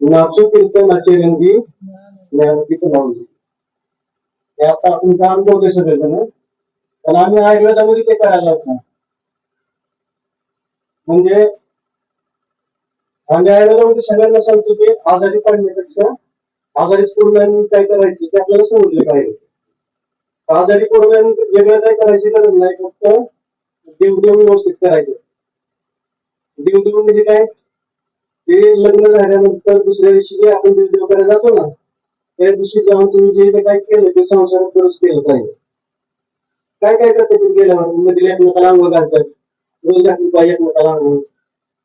नाचू कीर्तनाची रंगी ज्ञानपीठ लावली. हे आता आपण काम करतोय सगळेजण पण आम्ही आयुर्वेदामध्ये ते करायला लावत नाही म्हणजे आम्ही आयुर्वेदामध्ये सगळ्यांना सांगतो की आजारी पडण्यापेक्षा आजारी पडल्याने काय करायचे ते आपल्याला समजले पाहिजे. आजारी पडल्याने वेगळं काय करायची गरज नाही फक्त देव व्यवस्थित करायचं. देवदेव म्हणजे काय? ते लग्न झाल्यानंतर दुसऱ्या दिवशी जे आपण देवदेव करायला जातो ना त्या दिवशी जाऊन तुम्ही जे काय केलं ते संसारात करूच केलं पाहिजे. काय काय करतात तिथे गेल्यावर? नदीला एकमेकाला अंग घालतात रोज घातली पाहिजे एकमेकाला अंग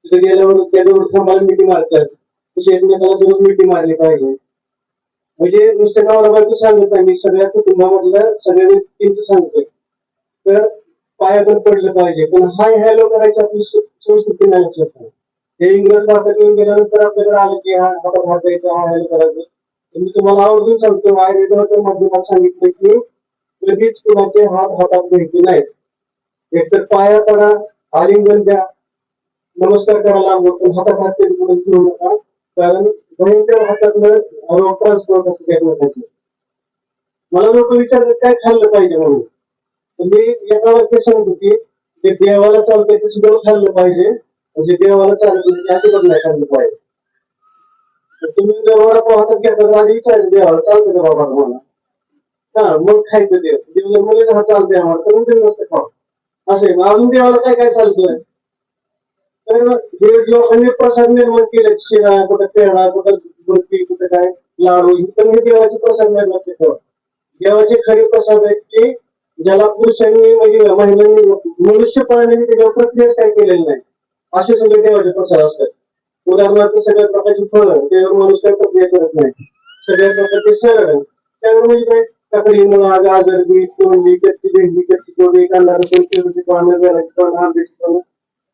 तिथे गेल्यावर त्याच्यावर थांबायला मिठी मारतात तसे एकमेकाला दररोज मिठी मारली पाहिजे. म्हणजे नुसतं गावाला बायको सांगत नाही मी सगळ्या कुटुंबामधल्या सगळ्या व्यक्तींचं सांगतोय. तर पायावर पडलं पाहिजे. पण हाय हॅलो करायची आपली संस्कृती नाही लक्षात नाही. हे इंग्रज भारतात येऊन गेल्यानंतर आपल्याकडे आलं की हा हातात हात द्यायचा हा हॅलो करायचं. मी तुम्हाला आवर्जून सांगतो आयुर्वेदाच्या माध्यमात सांगितलं की कधीच कुणाचे हात हातात घ्यायचे नाहीत. एकतर पाया पडा आलिंगन द्या. नमस्कार करायला लागलो पण हातात हात घेऊ नका. कारण भयंकर हातातलं रोग ट्रान्सफर कसं काय होतं मला लोक विचारतात काय खाल्लं पाहिजे म्हणून? तर मी एका वाक्य सांगतो की जे देवाला चालतंय ते सुद्धा खाल्लं पाहिजे. म्हणजे देवाला चालत नाही ते नाही खाल्लं पाहिजे. तुम्ही देवाला पाहतात घेतात आणि आधी विचारायचं देवाला चालतं का बाबा मला हा मग खायचं देव देव जर मुले हा चालतंय आम्हाला तर मग ते नसतं खाऊ असे मग अजून देवाला काय काय चालतंय? तर हे लोकांनी प्रसाद निर्माण केले शिरा कुठं पेढा कुठं बर्फी कुठं काय लाडू ही पण हे देवाचे प्रसाद निर्माण देवाचे खरे प्रसाद आहेत की ज्याला पुरुषांनी म्हणजे महिलांनी मनुष्यपणाने त्याच्यावर प्रक्रियाच काय केलेली नाही. असे सगळे देवाचे प्रसार असतात. उदाहरणार्थ सगळ्या प्रकारची फळं त्याच्यावर मनुष्य काही प्रक्रिया करत नाही. सगळ्या प्रकारचे सरळ त्यावर म्हणजे काय? काकडी मुळा गाजर बीट तोंडली कच्ची भेंडी कच्ची कोंडी कांदा लसूण पेरूची पानं जराची पानं आंब्याची पानं.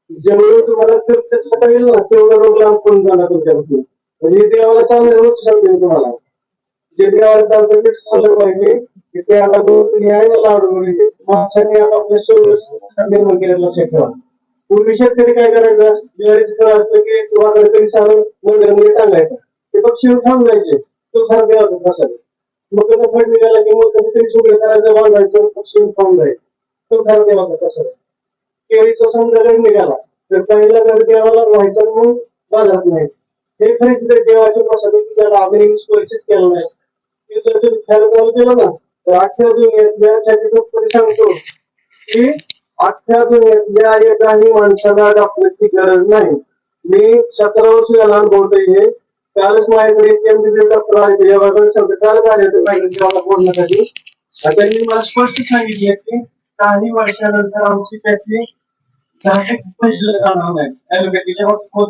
जेवढं तुम्हाला तृप्त येईल ना तेवढं रोग लांब पडून जाणार तुमच्यापासून. म्हणजे देवाला चांगलं रोज सांगते तुम्हाला. जिथे आता क्रिकेट तेच पाहिजे. तिथे आता दोन न्याय लाडू म्हणजे माणसाने निर्माण केलेला क्षेत्र. पूर्वी शेतकरी काय करायचं? ज्वारीचं फळ असलं की किंवा गणपती सारून मंदिरामध्ये टांगायचं. ते पक्षी थांब जायचे तो खराब देवाचा प्रसाद मग त्याचा फळ निघाला की मग कधीतरी सुगडे करायचं बांधायचं पक्षी थांब जायचं तो खराब देवाचा प्रसाद केळीचा समजा जर निघाला. तर पहिला जर देवाला व्हायचा म्हणून बाजारात नाही. हे खरी तिथे देवाचे प्रसाद की त्याला आम्ही परिचित केलं नाही. ते जर सांगतो की अख्ख्या दुनियातल्या एकाही माणसाला डॉक्टरची गरज नाही. मी सतरा वर्ष झाला अनुभवतोय हे. कालच माझ्याकडे डॉक्टर आले ते जेव्हा आले होते पाहिजे बोलण्यासाठी. आता त्यांनी मला स्पष्ट सांगितले की काही वर्षानंतर आमची त्याची जागतिक जाणार नाही. ऍलोपॅथीच्या होत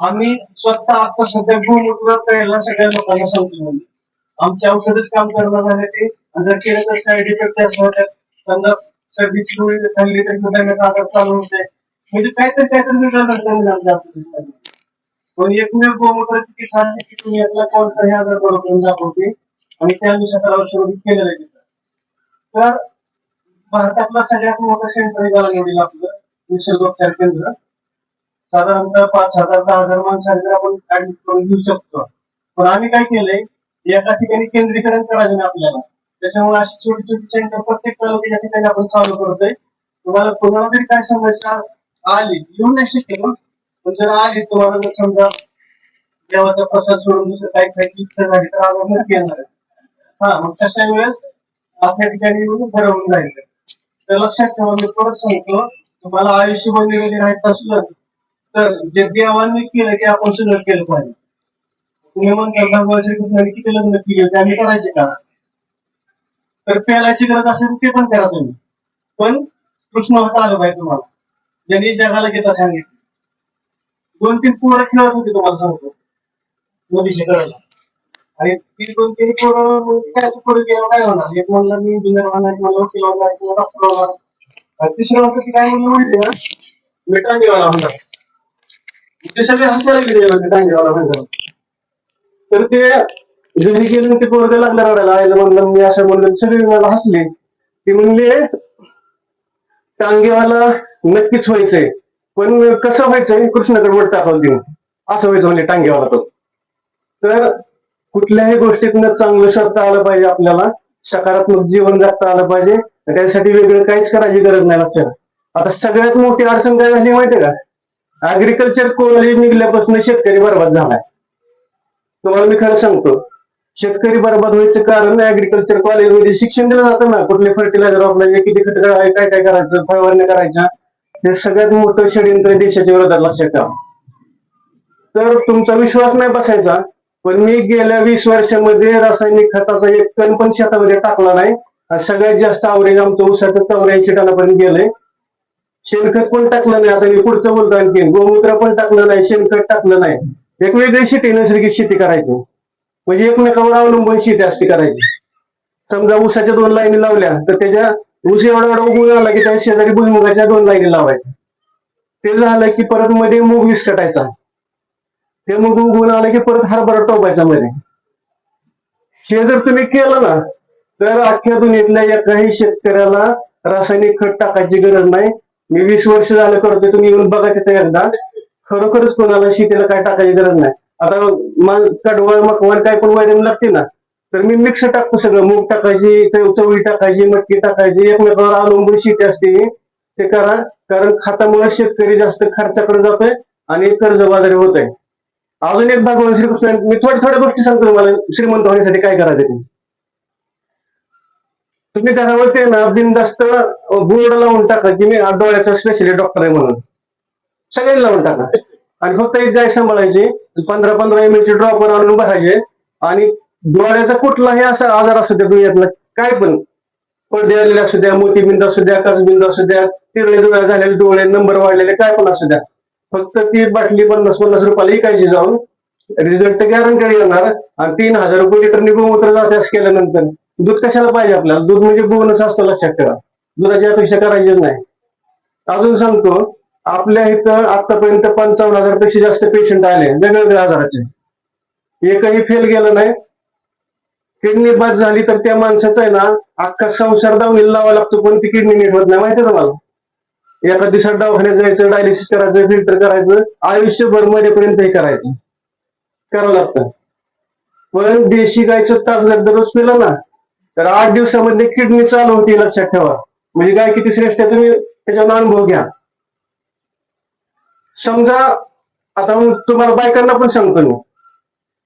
आम्ही स्वतः आता सध्या गोमूत्र पहिला सगळ्या लोकांना सांगतो. म्हणजे आमचे औषधच काम करणार आहे ते. जर केलं तर साईड इफेक्ट असणार त्यांना सर्दीची गोळी खाल्ली तर त्यांना कागद चालू होते. म्हणजे काहीतरी काहीतरी निघालं त्यांनी आमच्या पण एकमेव गोमूत्राची की खासी की तुम्ही यातला कोणताही आजार बरोबर करून दाखवते आणि त्यानुसार औषध केलेलं आहे तिथं. तर भारतातला सगळ्यात मोठं सेंटर निघाला निवडीला आपलं. निसर्गोपचार केंद्र. साधारणतः पाच हजार दहा हजार माणसांकडे आपण ऍड करून घेऊ शकतो. पण आम्ही काय केलंय एका ठिकाणी केंद्रीकरण करायचं आपल्याला. त्याच्यामुळे अशी छोटी छोटी सेंटर प्रत्येक तालुक्याच्या ठिकाणी आपण चालू करतोय. तुम्हाला कोणाला तरी काय समस्या आली येऊ नाही शक्य पण जर आली तुम्हाला जर समजा देवाचा प्रसाद सोडून दुसरं काही खायची इच्छा झाली तर आज नक्की येणार हा मग तशा वेळेस आपल्या ठिकाणी येऊन भरवून जायचं तर लक्षात ठेवा मी परत सांगतो तुम्हाला आयुष्यभर निरोगी राहायचं असलं तर जे देवांनी केलं ते आपण सगळं केलं पाहिजे. तुम्ही म्हणता भगवान श्रीकृष्णाने किती लग्न केली होती आम्ही करायचे का? तर प्यालाची गरज असेल ते पण करा तुम्ही. पण कृष्ण होता आलं पाहिजे तुम्हाला? ज्यांनी जगाला घेता सांगितलं. दोन तीन पोरं खेळत होते तुम्हाला सांगतो. नदीच्या कडेला आणि ती दोन तीन पोरं काय पुढे गेलं काय होणार? एक म्हणलं मी इंजिनियर होणार एक म्हणलं वकील होणार किंवा डॉक्टर होणार तिसरं म्हणलं की काय म्हणलं माहिती ना मी होणार ते सगळे हसायला गेले होते टांगेवाला म्हणलं तर ते घरी गेले ते पोरते लागलं रडायला. आईला म्हणलं मी असं म्हणलं सगळे मला हसले. ते म्हणले टांगेवाला नक्कीच व्हायचंय. पण कसं व्हायचं कृष्णाकडे वर टाकावं देऊन. असं व्हायचं म्हणजे टांगेवाला तो. तर कुठल्याही गोष्टीतनं चांगलं शोधता आलं पाहिजे आपल्याला. सकारात्मक जीवन जगता आलं पाहिजे. त्यासाठी वेगळं काहीच करायची गरज नाही लक्षात. आता सगळ्यात मोठी अडचण काय झाली माहितीये का? अग्रिकल्चर कॉलेज निघल्यापासून शेतकरी बरबाद झालाय. तुम्हाला मी खरं सांगतो शेतकरी बरबाद व्हायचं कारण ऍग्रिकल्चर कॉलेजमध्ये शिक्षण दिलं जातं ना. कुठले फर्टिलायझर वापरायचे किती खत काय काय काय करायचं फवारण्या करायच्या. हे सगळ्यात मोठं षडयंत्र देशाच्या विरोधात लक्षात ठेवा. तर तुमचा विश्वास नाही बसायचा पण मी गेल्या वीस वर्षामध्ये रासायनिक खताचा एक कण पण शेतामध्ये टाकला नाही. सगळ्यात जास्त आवरेज आमचं ऊसाचं चौऱ्याऐंशी टनापर्यंत गेलंय. शेणखत पण टाकलं नाही. आता मी पुढचं बोलतो आणखी. गोमूत्र पण टाकलं नाही शेणखत टाकलं नाही. एक वेगळी शेती नैसर्गिक शेती करायची. म्हणजे एकमेकावर अवलंबून शेती असती करायची. समजा ऊसाच्या दोन लाईनी लावल्या तर त्याच्या ऊस एवढा एवढा उगवून आला की त्या शेजारी भुईमुगाच्या दोन लाईनी लावायच्या. ते झालं की परत मध्ये मूग विस्कटायचा. ते मूग उगवून आलं की परत हरभरा टोपायचा मध्ये. हे जर तुम्ही केलं ना तर अख्ख्या दुनियेतल्या एकाही शेतकऱ्याला रासायनिक खत टाकायची गरज नाही. मी वीस वर्ष झालं करतोय तुम्ही येऊन बघा तिथे एकदा. खरोखरच कोणाला शेतीला काय टाकायची गरज नाही. आता मग कडवळ मकवळ काय पण वैरण लागते ना तर मी मिक्स टाकतो सगळं. मूग टाकायची चवळी टाकायची मटकी टाकायची. एकमेकावर अवलंबून शेती असते. ते करा. कारण खतामुळे शेतकरी जास्त खर्चाकडे जातोय आणि कर्जबाजारी होत आहे अजून एक भाग श्रीकृष्ण मी थोड्या थोड्या गोष्टी सांगतो तुम्हाला. श्रीमंत होण्यासाठी काय करायचं ते? तुम्ही घरावरती ना बिनदास्त बोर्ड लावून टाका की मी डोळ्याचा स्पेशलिस्ट डॉक्टर आहे म्हणून. सगळ्यांनी लावून टाका. आणि फक्त एक गाय सांभाळायची पंधरा पंधरा एम एलची ड्रॉपर आणून भरायचे आणि डोळ्याचा कुठलाही असा आजार असू द्या दुनियातला काय पण. पडदे आलेले असू द्या मोतीबिंद असू द्या काचबिंद असू द्या तिरळे डोळ्या झालेले डोळे नंबर वाढलेले काय पण असू द्या. फक्त ती बाटली पन्नास पन्नास रुपयाला विकायची जाऊन. रिझल्ट गॅरंटेड येणार आणि तीन हजार रुपये लिटर गोमूत्र जाते असं केल्यानंतर. दूध कशाला पाहिजे आपल्याला? दूध म्हणजे बोनस असतो लक्षात ठेवा. दुधाची अपेक्षा करायचीच नाही. अजून सांगतो आपल्या इथं आतापर्यंत पंचावन्न हजारपेक्षा जास्त पेशंट आले वेगवेगळ्या आजाराचे. एकही फेल गेलं नाही. किडनी बाद झाली तर त्या माणसाचा आहे ना अख्खा संसार दावणीला लावा लागतो पण ती किडनी नीट होत नाही. माहिती तुम्हाला? एका दिवसात दवाखान्यात जायचं डायलिसिस करायचं फिल्टर करायचं आयुष्यभर मरेपर्यंत हे करायचं. करावं लागतं. पण देशी गायचं ताप जर दररोज पिलं ना तर आठ दिवसामध्ये किडनी चालू होती लक्षात ठेवा. म्हणजे गाय किती श्रेष्ठ आहे तुम्ही त्याच्यावर अनुभव घ्या. समजा आता तुम्हाला बायकांना पण सांगतो मी.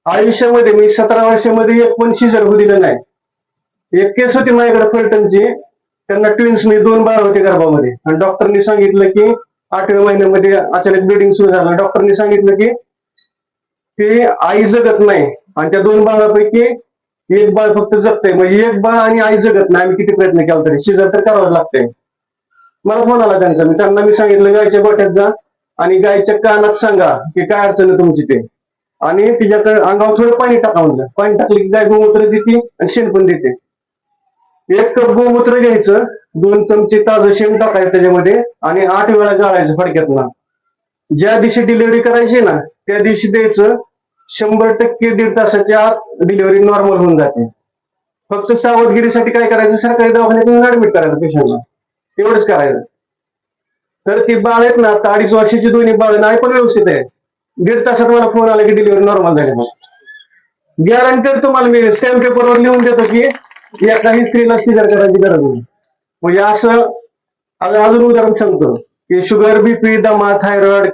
आयुष्यामध्ये मी सतरा वर्षामध्ये एक पण शिजर होऊ दिलं नाही. एक केस होती माझ्याकडे फलटणची. त्यांना ट्विन्स मी दोन बाळ होते गर्भामध्ये. आणि डॉक्टरनी सांगितलं की आठव्या महिन्यामध्ये अचानक ब्लिडिंग सुरू झालं. डॉक्टरनी सांगितलं की ते आई जगत नाही. आणि त्या दोन बाळापैकी एक बाळ फक्त जगतंय. मग एक बाळ आणि आई जगत नाही. आम्ही किती प्रयत्न केला तरी. शिजर तर करावं लागतंय. मला फोन आला त्यांचा. मी त्यांना मी सांगितलं गायच्या गोठ्यात जा आणि गायच्या कानात सांगा की काय अडचण आहे तुमची ते. आणि तिच्याकडे अंगावर थोडं पाणी टाका म्हणलं. पाणी टाकलं की गाय गोमूत्र देते आणि शेण पण देते. एक कप गोमूत्र घ्यायचं. दोन चमचे ताजं शेण टाकायचं त्याच्यामध्ये आणि आठ वेळा गाळायचं फडक्यातला ज्या दिवशी डिलिव्हरी करायची ना त्या दिवशी द्यायचं शंभर टक्के दीड तासाच्या आत डिलिव्हरी नॉर्मल होऊन जाते. फक्त सावधगिरीसाठी काय करायचं? सरकारी दवाखान्यात ऍडमिट करायचं पेशंटला एवढंच करायचं. तर ती बाळ आहेत ना आता अडीच वर्षाची दोन्ही बाळ नाही पण व्यवस्थित आहे. दीड तासात मला फोन आला की डिलिव्हरी नॉर्मल झाली गॅरंटी तुम्हाला मी स्टॅम्प पेपरवर लिहून देतो की या काही स्त्रीला सिजर करायची गरज नाही. म्हणजे असं आता अजून उदाहरण सांगतो. की शुगर बीपी दमा थायरॉइड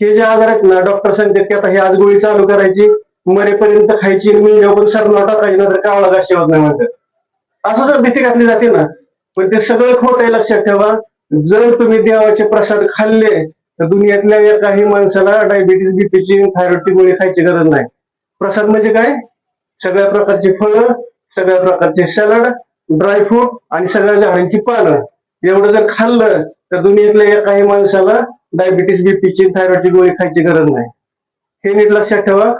हे जे आजार आहेत ना डॉक्टर सांगतात की आता हे आज गोळी चालू करायची मरेपर्यंत खायची मी पण सरला टाकायची नंतर काळा घाशी होत नाही म्हणतात. असं जर भीती घातली जाते ना पण ते सगळं खोट आहे लक्षात ठेवा. जर तुम्ही देवाचे प्रसाद खाल्ले तर दुनियातल्या एकाही माणसाला डायबिटीस बीपीची थायरॉइडची गोळी खायची गरज नाही. प्रसाद म्हणजे काय? सगळ्या प्रकारची फळं सगळ्या प्रकारचे सॅलड ड्रायफ्रूट आणि सगळ्या झाडांची पानं. एवढं जर खाल्लं तर तुम्ही इथल्या काही माणसाला डायबिटीस बीपीची थायरॉइडची गोळी खायची गरज नाही. हे नीट लक्षात ठेवा.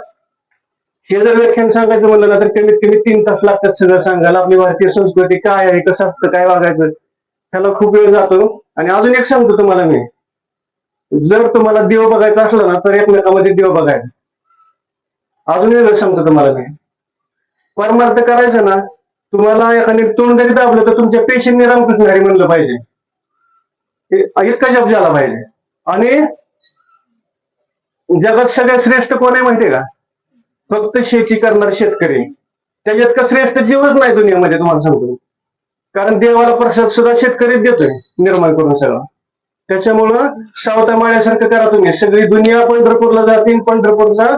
हे जर व्याख्यान सांगायचं म्हणलं ना तर कमीत कमी तीन तास लागतात सगळं सांगायला. आपली भारतीय संस्कृती काय आहे कसं असतं काय वागायचं ह्याला खूप वेळ जातो. आणि अजून एक सांगतो तुम्हाला मी. जर तुम्हाला देव बघायचा असला ना तर एकमेकामध्ये देव बघायचा. अजून वेगळं सांगतो तुम्हाला मी. परमार्थ करायचं ना तुम्हाला एखादी तोंड जरी दाबलं तर तुमच्या पेशींनी रामकृष्ण हरी म्हणलं पाहिजे. इतका जप झाला पाहिजे. आणि जगात सगळ्यात श्रेष्ठ कोण आहे माहितीये का? फक्त शेती करणारे शेतकरी. त्याच्यात का श्रेष्ठ जीवच नाही दुनियामध्ये तुम्हाला सांगतो. कारण देवाला प्रसाद सुद्धा शेतकरीच देतोय निर्माण करून सगळं. त्याच्यामुळं सावता माळ्यासारखं करा तुम्ही. सगळी दुनिया पंढरपूरला जातील पंढरपूरला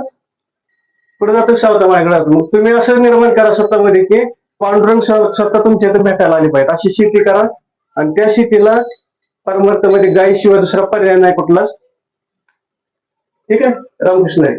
पुढे जातो सावता माळ्याकडे जातो मग तुम्ही असं निर्माण करा स्वतःमध्ये की पांडुरंग स्व- स्वतः तुमच्या इथे भेटायला आली पाहिजे. अशी शेती करा आणि त्या शेतीला परमार्थामध्ये गायीशिवाय दुसरा पर्याय नाही कुठलाच. ठीक आहे? रामकृष्ण आहे.